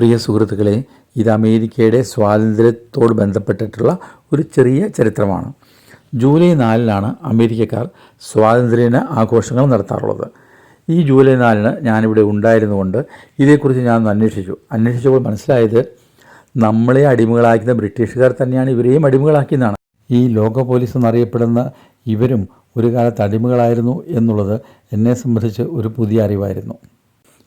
പ്രിയ സുഹൃത്തുക്കളെ ഇത് അമേരിക്കയുടെ സ്വാതന്ത്ര്യത്തോട് ബന്ധപ്പെട്ടിട്ടുള്ള ഒരു ചെറിയ ചരിത്രമാണ്. ജൂലൈ നാലിനാണ് അമേരിക്കക്കാർ സ്വാതന്ത്ര്യദിന ആഘോഷങ്ങൾ നടത്താറുള്ളത്. ഈ ജൂലൈ നാലിന് ഞാനിവിടെ ഉണ്ടായിരുന്നുകൊണ്ട് ഇതേക്കുറിച്ച് ഞാൻ അന്വേഷിച്ചു. അന്വേഷിച്ചപ്പോൾ മനസ്സിലായത് നമ്മളെ അടിമകളാക്കുന്ന ബ്രിട്ടീഷുകാർ തന്നെയാണ് ഇവരെയും അടിമകളാക്കിയതാണ് ഈ ലോക പോലീസ് എന്നറിയപ്പെടുന്ന ഇവരും ഒരു കാലത്ത് അടിമകളായിരുന്നു എന്നുള്ളത് എന്നെ സംബന്ധിച്ച് ഒരു പുതിയ അറിവായിരുന്നു.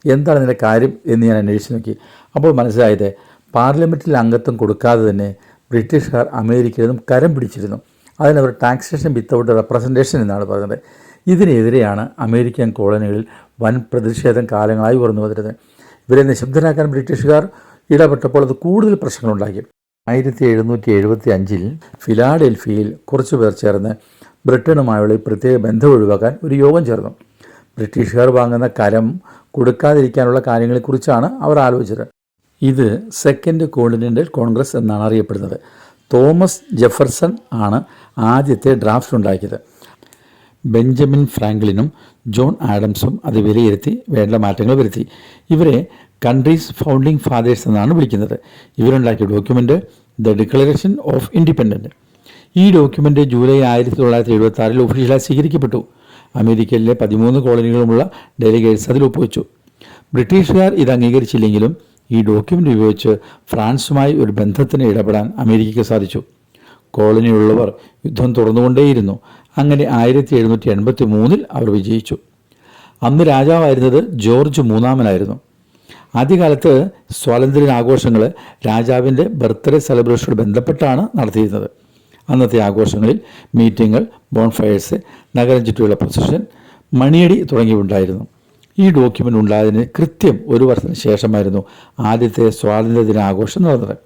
എന്താണ് ഇതിന്റെ കാര്യം എന്ന് ഞാൻ അന്വേഷിച്ച് നോക്കി. അപ്പോൾ മനസ്സിലായത് പാർലമെന്റിൽ അംഗത്വം കൊടുക്കാതെ തന്നെ ബ്രിട്ടീഷുകാർ അമേരിക്കയിൽ നിന്നും കരം പിടിച്ചിരുന്നു. അതിനവർ ടാക്സേഷൻ വിത്തൗട്ട് റെപ്രസെന്റേഷൻ എന്നാണ് പറയുന്നത്. ഇതിനെതിരെയാണ് അമേരിക്കൻ കോളനികളിൽ വൻ പ്രതിഷേധം കാലങ്ങളായി ഉയർന്നു വന്നിരുന്നത്. ഇവരെ നിശബ്ദരാക്കാൻ ബ്രിട്ടീഷുകാർ ഇടപെട്ടപ്പോൾ അത് കൂടുതൽ പ്രശ്നങ്ങളുണ്ടാക്കി. ആയിരത്തി എഴുന്നൂറ്റി എഴുപത്തി അഞ്ചിൽ ഫിലാഡൽഫിയയിൽ കുറച്ചു പേർ ചേർന്ന് ബ്രിട്ടനുമായുള്ള പ്രത്യേക ബന്ധം ഒഴിവാക്കാൻ ഒരു യോഗം ചേർന്നു. ബ്രിട്ടീഷുകാർ വാങ്ങുന്ന കരം കൊടുക്കാതിരിക്കാനുള്ള കാര്യങ്ങളെക്കുറിച്ചാണ് അവർ ആലോചിച്ചത്. ഇത് സെക്കൻഡ് കോണ്ടിനെന്റൽ കോൺഗ്രസ് എന്നാണ് അറിയപ്പെടുന്നത്. തോമസ് ജെഫർസൺ ആണ് ആദ്യത്തെ ഡ്രാഫ്റ്റ് ഉണ്ടാക്കിയത്. ബെഞ്ചമിൻ ഫ്രാങ്ക്ലിനും ജോൺ ആഡംസും അത് വിലയിരുത്തി വേണ്ട മാറ്റങ്ങൾ വരുത്തി. ഇവരെ കൺട്രീസ് ഫൗണ്ടിങ് ഫാദേഴ്സ് എന്നാണ് വിളിക്കുന്നത്. ഇവരുണ്ടാക്കിയ document the declaration of independent ഈ ഡോക്യുമെന്റ് ജൂലൈ ആയിരത്തി തൊള്ളായിരത്തി എഴുപത്തി ആറിൽ ഒഫീഷ്യലായി സ്വീകരിക്കപ്പെട്ടു. അമേരിക്കയിലെ പതിമൂന്ന് കോളനികളുമുള്ള ഡെലിഗേറ്റ്സ് അതിൽ ഒപ്പുവെച്ചു ബ്രിട്ടീഷുകാർ ഇത് അംഗീകരിച്ചില്ലെങ്കിലും ഈ ഡോക്യുമെന്റ് ഉപയോഗിച്ച് ഫ്രാൻസുമായി ഒരു ബന്ധത്തിന് ഇടപെടാൻ അമേരിക്കയ്ക്ക് സാധിച്ചു. കോളനിയുള്ളവർ യുദ്ധം തുറന്നുകൊണ്ടേയിരുന്നു അങ്ങനെ ആയിരത്തി എഴുന്നൂറ്റി എൺപത്തി മൂന്നിൽ അവർ വിജയിച്ചു. അന്ന് രാജാവായിരുന്നത് ജോർജ് മൂന്നാമനായിരുന്നു. ആദ്യകാലത്ത് സ്വാതന്ത്ര്യാഘോഷങ്ങൾ രാജാവിന്റെ ബർത്ത്ഡേ സെലിബ്രേഷനോട് ബന്ധപ്പെട്ടാണ് നടത്തിയിരുന്നത്. അന്നത്തെ ആഘോഷങ്ങളിൽ മീറ്റിങ്ങുകൾ ബോൺഫയേഴ്സ് നഗരം ചുറ്റിയുള്ള പൊസിഷൻ മണിയടി തുടങ്ങിയവുണ്ടായിരുന്നു ഈ ഡോക്യുമെന്റ് ഉണ്ടായതിന് കൃത്യം ഒരു വർഷത്തിന് ശേഷമായിരുന്നു ആദ്യത്തെ സ്വാതന്ത്ര്യ ദിനാഘോഷം നടന്നത്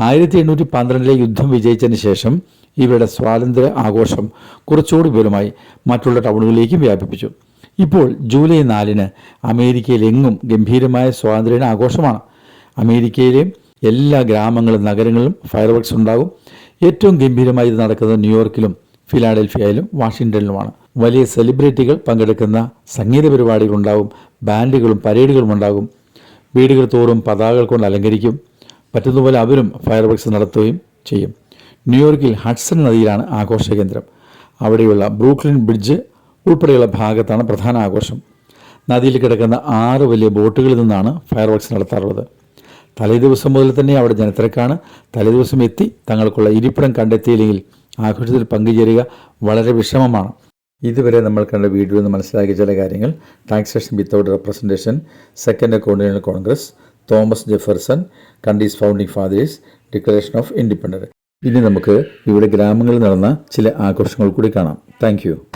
ആയിരത്തി എണ്ണൂറ്റി പന്ത്രണ്ടിലെ യുദ്ധം വിജയിച്ചതിന് ശേഷം ഇവരുടെ സ്വാതന്ത്ര്യ ആഘോഷം കുറച്ചുകൂടി വിപുലമായി മറ്റുള്ള ടൗണുകളിലേക്കും വ്യാപിപ്പിച്ചു. ഇപ്പോൾ ജൂലൈ നാലിന് അമേരിക്കയിലെങ്ങും ഗംഭീരമായ സ്വാതന്ത്ര്യ ആഘോഷമാണ്. അമേരിക്കയിലെ എല്ലാ ഗ്രാമങ്ങളും നഗരങ്ങളിലും ഫയർ വർക്ക്സ് ഉണ്ടാകും. ഏറ്റവും ഗംഭീരമായി ഇത് നടക്കുന്നത് ന്യൂയോർക്കിലും ഫിലാഡൽഫിയയിലും വാഷിങ്ടണിലുമാണ്. വലിയ സെലിബ്രിറ്റികൾ പങ്കെടുക്കുന്ന സംഗീത പരിപാടികളുണ്ടാകും ബാൻഡുകളും പരേഡുകളും ഉണ്ടാകും. വീടുകൾ തോറും പതാകകൾ കൊണ്ട് അലങ്കരിക്കും. പറ്റുന്നതുപോലെ അവരും ഫയർ വർക്ക്സ് നടത്തുകയും ചെയ്യും. ന്യൂയോർക്കിൽ ഹഡ്സൺ നദിയിലാണ് ആഘോഷ കേന്ദ്രം അവിടെയുള്ള ബ്രൂക്ലിൻ ബ്രിഡ്ജ് ഉൾപ്പെടെയുള്ള ഭാഗത്താണ് പ്രധാന ആഘോഷം. നദിയിൽ കിടക്കുന്ന ആറ് വലിയ ബോട്ടുകളിൽ നിന്നാണ് ഫയർ വർക്ക്സ് നടത്താറുള്ളത്. തലേദിവസം മുതൽ തന്നെ അവിടെ ജനത്തിരക്കാണ്. തലേദിവസം എത്തി തങ്ങൾക്കുള്ള ഇരിപ്പിടം കണ്ടെത്തിയില്ലെങ്കിൽ ആഘോഷത്തിൽ പങ്കുചേരുക വളരെ വിഷമമാണ്. ഇതുവരെ നമ്മൾ കണ്ട വീഡിയോയിൽ നിന്ന് മനസ്സിലാക്കിയ ചില കാര്യങ്ങൾ. Taxation without representation second continental congress Thomas Jefferson countries founding fathers declaration of independence ഇനി നമുക്ക് ഇവിടെ ഗ്രാമങ്ങളിൽ നടന്ന ചില ആഘോഷങ്ങൾ കൂടി കാണാം. താങ്ക്